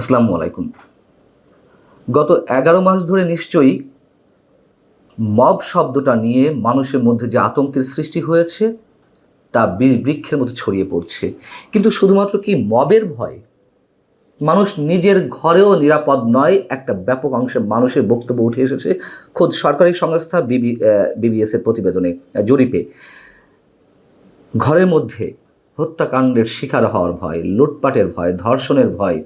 আসসালামু আলাইকুম। গত এগারো মাস ধরে নিশ্চয়ই মব শব্দটা নিয়ে মানুষের মধ্যে যে আতঙ্কের সৃষ্টি হয়েছে, তা বৃক্ষের মতো ছড়িয়ে পড়ছে। কিন্তু শুধুমাত্র কি মবের ভয়? মানুষ নিজের ঘরেও নিরাপদ নয়, একটা ব্যাপক অংশের মানুষের বক্তব্য উঠে এসেছে খোদ সরকারি সংস্থা বিবি বিবিএস এর প্রতিবেদনে জরিপে। ঘরের মধ্যে হত্যাকাণ্ডের শিকার হওয়ার ভয়, লুটপাটের ভয়, ধর্ষণের ভয়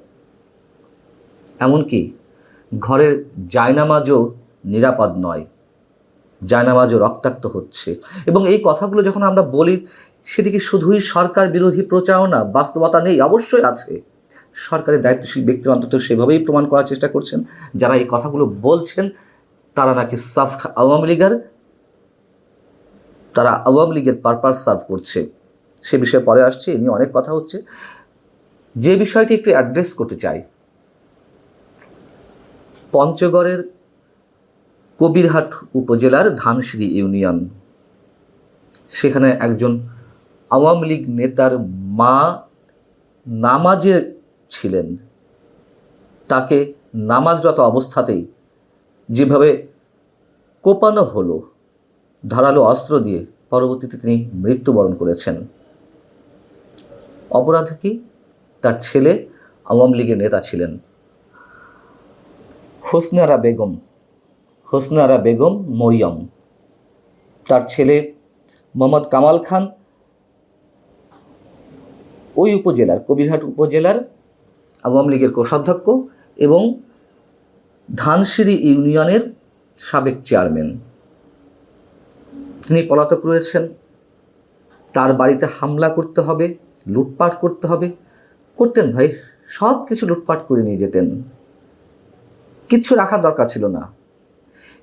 এমনকি ঘরের জায়নামাজও নিরাপদ নয়। জায়নামাজও রক্তাক্ত হচ্ছে। এবং এই কথাগুলো যখন আমরা বলি, সেটি কি শুধুই সরকার বিরোধী প্রচারণা? বাস্তবতা নেই, অবশ্যই আছে। সরকারের দায়িত্বশীল ব্যক্তি অন্তত সেভাবেই প্রমাণ করার চেষ্টা করছেন। যারা এই কথাগুলো বলছেন, তারা নাকি সফট আওয়ামী লীগের, তারা আওয়ামী লীগের পারপাস সার্ভ করছে। সে বিষয়ে পরে আসছে, এ নিয়ে অনেক কথা হচ্ছে। যে বিষয়টি একটু অ্যাড্রেস করতে চাই পঞ্চগড়ের কবিরহাট উপজেলার ধানশ্রী ইউনিয়ন। সেখানে একজন আওয়ামী লীগ নেতার মা নামাজে ছিলেন। তাকে নামাজরত অবস্থাতেই যেভাবে কোপানো হলো, ধারালো অস্ত্র দিয়ে পরবর্তীতে তিনি মৃত্যুবরণ করেছেন। অপরাধ কি? তার ছেলে আওয়ামী লীগের নেতা ছিলেন। হোসনারা বেগম হোসনারা বেগম মরিয়ম। তার ছেলে মোহাম্মদ কামাল খান ওই উপজেলার, কবিরহাট উপজেলার আওয়ামী লীগের কোষাধ্যক্ষ এবং ধানসিঁড়ি ইউনিয়নের সাবেক চেয়ারম্যান। তিনি পলাতক রয়েছেন। তার বাড়িতে হামলা করতে হবে, লুটপাট করতে হবে। করতেন ভাই সব কিছু লুটপাট করে নিয়ে যেতেন। কিচ্ছু রাখার দরকার ছিল না।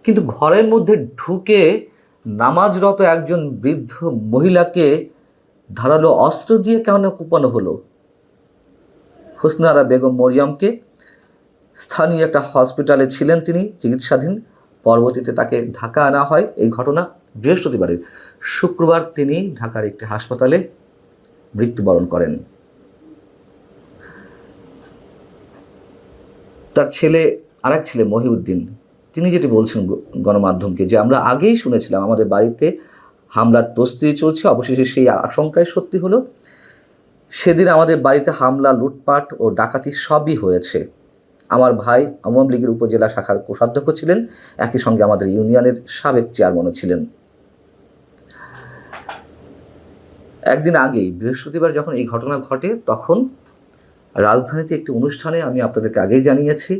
কিন্তু ঘরের মধ্যে ঢুকে নামাজরত একজন বৃদ্ধ মহিলাকে ধারালো অস্ত্র দিয়ে কেন কোপানো হলো? হোসনারা বেগম মরিয়মকে স্থানীয় একটা হসপিটালে ছিলেন তিনি, চিকিৎসাধীন। পরবর্তীতে তাকে ঢাকা আনা হয়। এই ঘটনা বৃহস্পতিবারের। শুক্রবার তিনি ঢাকার একটি হাসপাতালে মৃত্যুবরণ করেন। তার ছেলে আরেক ছেলে মহিউদ্দিন, তিনি যেটি বলছেন গণমাধ্যমকে যে আমরা আগেই শুনেছিলাম আমাদের বাড়িতে হামলার প্রস্তুতি চলছে, অবশেষে সেই আশঙ্কায় সত্যি হলো। সেদিন আমাদের বাড়িতে হামলা, লুটপাট ও ডাকাতি সবই হয়েছে। আমার ভাই আওয়ামী লীগের উপজেলা শাখার কোষাধ্যক্ষ ছিলেন, একই সঙ্গে আমাদের ইউনিয়নের সাবেক চেয়ারম্যানও ছিলেন। একদিন আগেই, বৃহস্পতিবার যখন এই ঘটনা ঘটে, তখন রাজধানীতে একটি অনুষ্ঠানে আমি আপনাদেরকে আগেই জানিয়েছি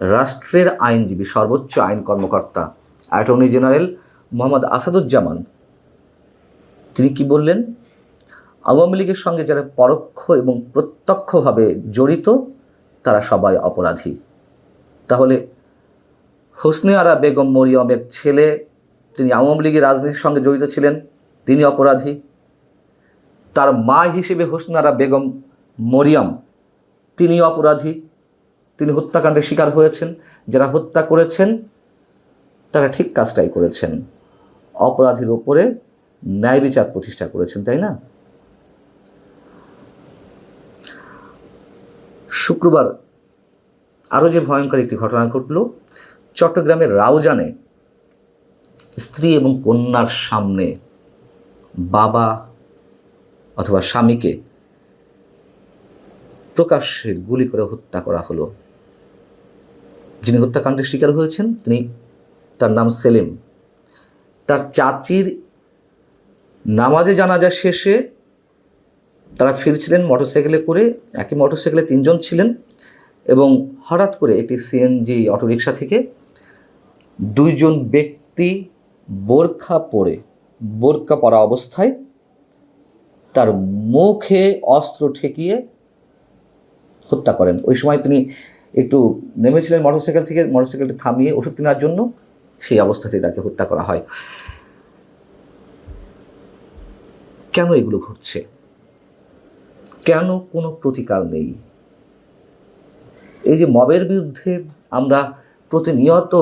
রাষ্ট্রের আইনজীবী, সর্বোচ্চ আইন কর্মকর্তা, অ্যাটর্নি জেনারেল মোহাম্মদ আসাদুজ্জামান। তিনি কি বললেন? আওয়ামী লীগের সঙ্গে যারা পরোক্ষ এবং প্রত্যক্ষভাবে জড়িত, তারা সবাই অপরাধী। তাহলে হোসনে আরা বেগম মরিয়মের ছেলে, তিনি আওয়ামী লীগের রাজনীতির সঙ্গে জড়িত ছিলেন, তিনি অপরাধী। তার মা হিসেবে হোসনারা বেগম মরিয়ম, তিনি অপরাধী। তিনি হত্যাকাণ্ডের শিকার হয়েছেন। যারা হত্যা করেছেন, তারা ঠিক কাজটাই করেছেন। অপরাধীর ওপরে ন্যায় বিচার প্রতিষ্ঠা করেছেন, তাই না? শুক্রবার আরও যে ভয়ঙ্কর একটি ঘটনা ঘটল, চট্টগ্রামের রাউজানে স্ত্রী এবং কন্যার সামনে বাবা অথবা স্বামীকে প্রকাশ্যে গুলি করে হত্যা করা হলো। যিনি হত্যাকাণ্ডের শিকার হয়েছেন, তিনি তার নাম সেলিম। তার চাচির নামাজে জানাজা শেষে তারা ফিরছিলেন মোটরসাইকেলে করে। একই মোটরসাইকেলে তিনজন ছিলেন এবং হঠাৎ করে একটি সিএনজি অটোরিকশা থেকে দুইজন ব্যক্তি বোরখা পরে, বোরখা পরা অবস্থায় তার মুখে অস্ত্র ঠেকিয়ে হত্যা করেন। ওই সময় তিনি একটু নেমেছিলেন মোটরসাইকেল থেকে মোটরসাইকেলটি থামিয়ে ওষুধ কেনার জন্য, সেই অবস্থাতেই তাকে হত্যা করা হয়। কেন এগুলো ঘটছে? কেন কোনো প্রতিকার নেই? এই যে মবের বিরুদ্ধে আমরা প্রতিনিয়ত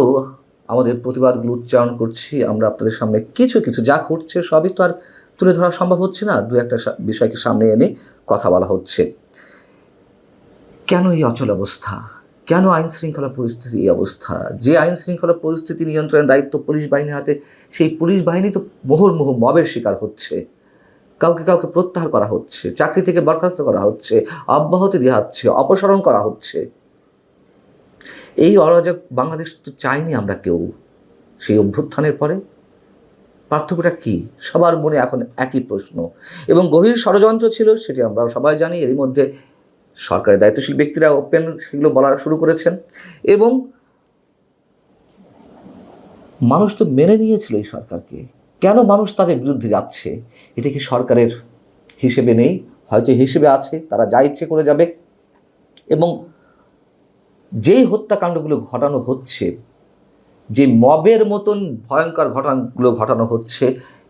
আমাদের প্রতিবাদগুলো উচ্চারণ করছি, আমরা আপনাদের সামনে কিছু কিছু যা ঘটছে সবই তো আর তুলে ধরা সম্ভব হচ্ছে না। দু একটা বিষয়কে সামনে এনে কথা বলা হচ্ছে। কেন এই অচল অবস্থা? কেন আইন শৃঙ্খলা পরিস্থিতি এই অবস্থা? যে আইন শৃঙ্খলা পরিস্থিতি নিয়ন্ত্রণের দায়িত্ব পুলিশ বাহিনীর হাতে, সেই পুলিশ বাহিনী তো মুহুর্মুহু মবের শিকার হচ্ছে। কাউকে কাউকে প্রত্যাহার করা হচ্ছে, চাকরি থেকে বরখাস্ত করা হচ্ছে, অব্যাহতি দেওয়া হচ্ছে, অপসারণ করা হচ্ছে। এই অরাজক বাংলাদেশ তো চাইনি আমরা কেউ। সেই অভ্যুত্থানের পরে পার্থক্যটা কি? সবার মনে এখন একই প্রশ্ন। এবং গভীর ষড়যন্ত্র ছিল, সেটি আমরা সবাই জানি। এরই মধ্যে সরকারের দায়িত্বশীল ব্যক্তিরা ওপেন সেগুলো বলা শুরু করেছেন এবং মানুষ তো মেনে নিয়েছিল এই সরকারকে। কেন মানুষ তাদের বিরুদ্ধে যাচ্ছে? এটা কি সরকারের হিসেবে নেই? হয়তো হিসেবে আছে, তারা যা ইচ্ছে করে যাবে। এবং যেই হত্যাকাণ্ডগুলো ঘটানো হচ্ছে, যে মবের মতন ভয়ঙ্কর ঘটনাগুলো ঘটানো হচ্ছে,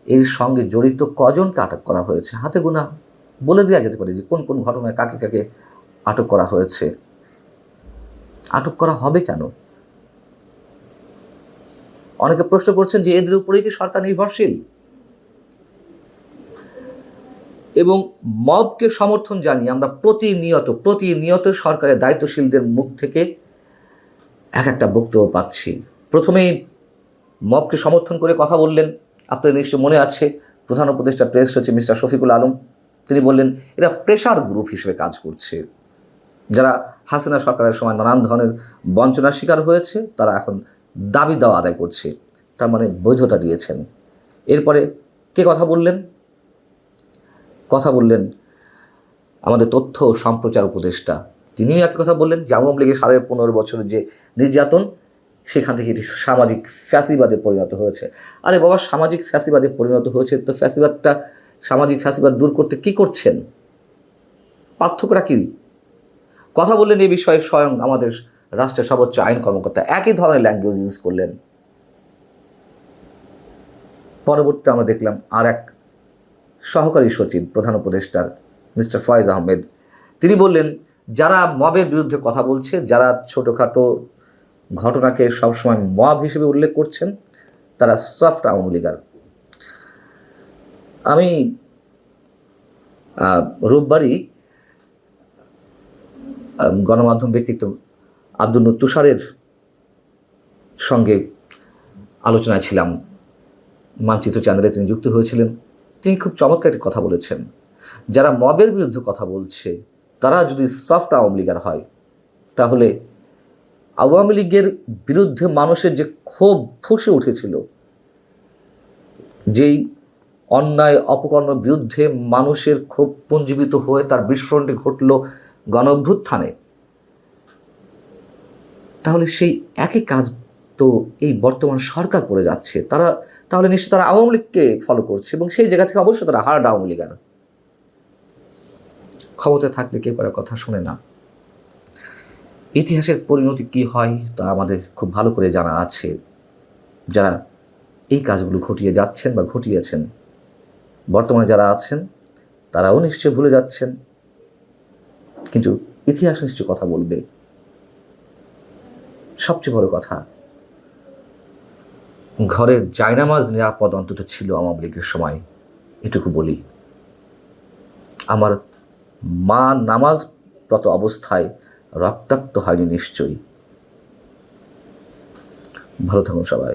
এর সঙ্গে জড়িত কজনকে আটক করা হয়েছে? হাতে গোনা বলে দেওয়া যেতে পারে যে কোন কোন ঘটনায় কাকে কাকে আটক করা হয়েছে। আটক করা হবে কেন? অনেকে প্রশ্ন করছেন যে এদের উপরেই কি সরকার নির্ভরশীল? এবং মবকে সমর্থন জানিয়ে আমরা প্রতিনিয়ত প্রতিনিয়ত সরকারের দায়িত্বশীলদের মুখ থেকে এক একটা বক্তব্য পাচ্ছি। প্রথমেই মবকে সমর্থন করে কথা বললেন। আপনাদের নিশ্চয় মনে আছে, প্রধান উপদেষ্টা প্রেস সচিব মিস্টার শফিকুল আলম। তিনি বললেন, এরা প্রেশার গ্রুপ হিসেবে কাজ করছে। যারা হাসিনা সরকারের সময় নানান ধরনের বঞ্চনার শিকার হয়েছে, তারা এখন দাবি দেওয়া আদায় করছে। তার মানে বৈধতা দিয়েছেন। এরপরে কে কথা বললেন? কথা বললেন আমাদের তথ্য সম্প্রচার উপদেষ্টা। তিনিও একই কথা বললেন যে আওয়ামী লীগের সাড়ে পনেরো বছরের যে নির্যাতন, সেখান থেকে এটি সামাজিক ফ্যাসিবাদে পরিণত হয়েছে। আরে বাবা, সামাজিক ফ্যাসিবাদে পরিণত হয়েছে তো ফ্যাসিবাদটা, সামাজিক ফ্যাসিবাদ দূর করতে কি করছেন? পার্থক্যটা কী? কথা বললেন এই বিষয়ে স্বয়ং আমাদের রাষ্ট্রের সর্বোচ্চ আইন কর্মকর্তা। একই ধরনের ল্যাঙ্গুয়েজ ইউজ করলেন। পরবর্তীতে আমরা দেখলাম আর এক সহকারী সচিব, প্রধান উপদেষ্টার মিস্টার ফয়েজ আহমেদ। তিনি বললেন, যারা মবের বিরুদ্ধে কথা বলছে, যারা ছোটোখাটো ঘটনাকে সবসময় মব হিসেবে উল্লেখ করছেন, তারা সফট আওয়ামী লীগার। আমি রোববারই গণমাধ্যম ব্যক্তিত্ব আব্দুল তুষারের সঙ্গে আলোচনায় ছিলাম। মানচিত্র চ্যানেলে তিনি যুক্ত হয়েছিলেন। তিনি খুব চমৎকার একটি কথা বলেছেন। যারা মবের বিরুদ্ধে কথা বলছে, তারা যদি সফট আওয়ামী লীগের হয়, তাহলে আওয়ামী লীগের বিরুদ্ধে মানুষের যে ক্ষোভ ফুসে উঠেছিল, যেই অন্যায়, অপকর্মের বিরুদ্ধে মানুষের ক্ষোভ পুঞ্জীবিত হয়ে তার বিস্ফোরণটি ঘটল গণ অভ্যুত্থানে তাহলে সেই একই কাজ তো এই বর্তমান সরকার করে যাচ্ছে। তারা তাহলে নিশ্চয় তারা আওয়ামী লীগকে ফলো করছে এবং সেই জায়গা থেকে অবশ্যই তারা হার্ড আওয়ামী লীগার ক্ষমতায় থাকলে কেউ কারও কথা শুনে না। ইতিহাসের পরিণতি কি হয় তা আমাদের খুব ভালো করে জানা আছে। যারা এই কাজগুলো ঘটিয়ে যাচ্ছেন বা ঘটিয়েছেন, বর্তমানে যারা আছেন, তারাও নিশ্চয় ভুলে যাচ্ছেন। কিন্তু ইতিহাস নিশ্চয় কথা বলবে। সবচেয়ে বড় কথা, ঘরের জায়নামাজ নিরাপদ অন্তত ছিল আওয়ামী লীগের সময়, এটুকু বলি। আমার মা নামাজরত অবস্থায় রক্তাক্ত হয়নি নিশ্চয়ই। ভালো থাকুন সবাই।